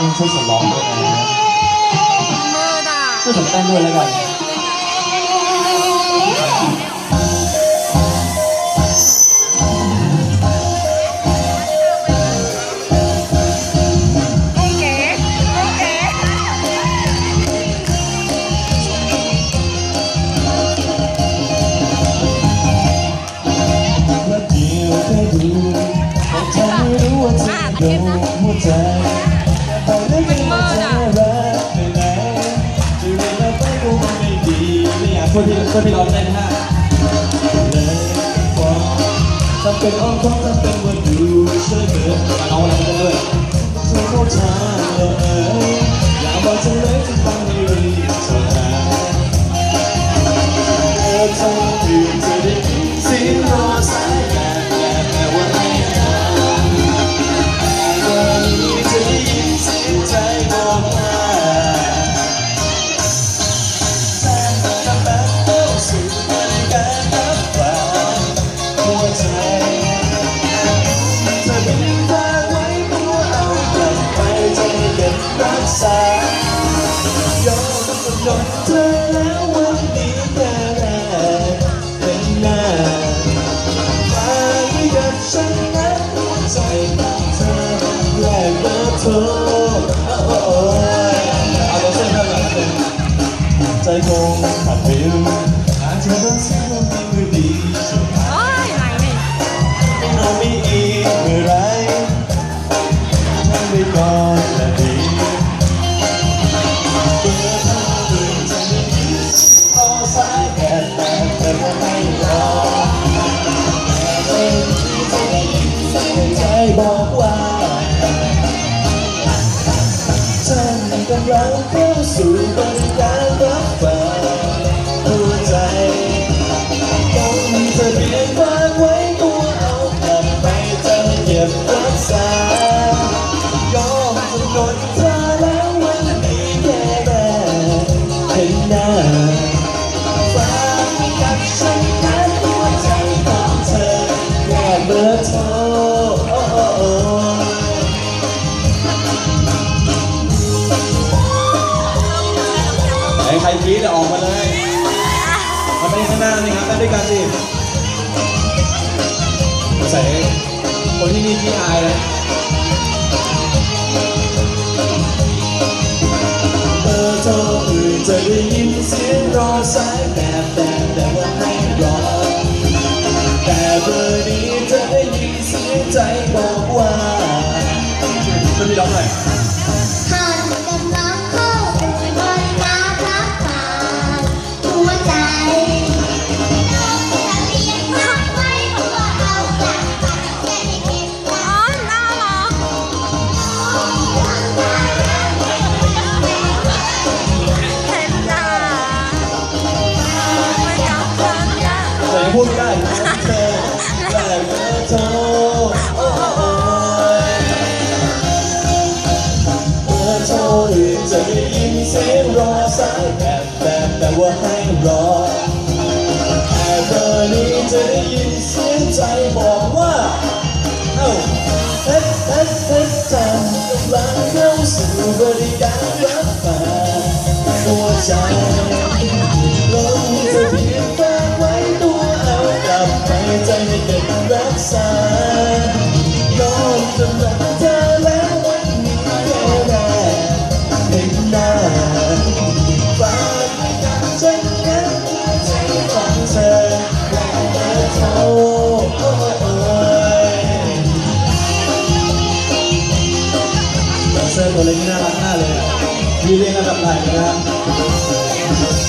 ต้องช่วยฉันร้องด้วยนะมืดอะช่วยผมเต้นด้วยแล้วกันโอเคโอเคว่าเดียวแค่ดูแต่เธอไม่รู้ว่าเธอโดน ช่วยพี่ช่วยพี่ร้องเต้นฮะเลยบอกทำเป็นอ้อมค้อมจำเป็นว่าดูช่ บรักษายอมจนยอมเธอแล้ว นกำลังเข้าสู่บริการรับฟังหัวใจต้องทะเบียนวางไว้ตัวเอากลับไปจะเก็บรักษายอมจนโดน ใครกรี๊ดออกมาเลยมาไปข้างหน้านี่ครับไปด้วยกันสิใส่คนที่นี่ขี้อายเลยเบอร์โทรอื่นจะได้ยินเสียงรอสายแบบแต่แต่ว่าไม่รอ แต่เบอร์นี้จะได้ยินเสียงใจบอกว่าช่วยพี่ร้องหน่อย จะได้ยินเสียงรอสายแบบแบบแต่ว่าให้รอแต่เบอร์นี้จะได้ยินเสียงใจบอกว่าเอ้าเอ๊ะเอ๊ะเอ๊ะฉันกำลังเข้าสู่บริการรับฝากหัวใจลงทะเบียนฝากไว้ตัวเอากลับไปใจให้เก็บ นเซอร์ตัวเล็กนี่น่ารักมากเลยอะมีเรียงลำดับไหนนะครับ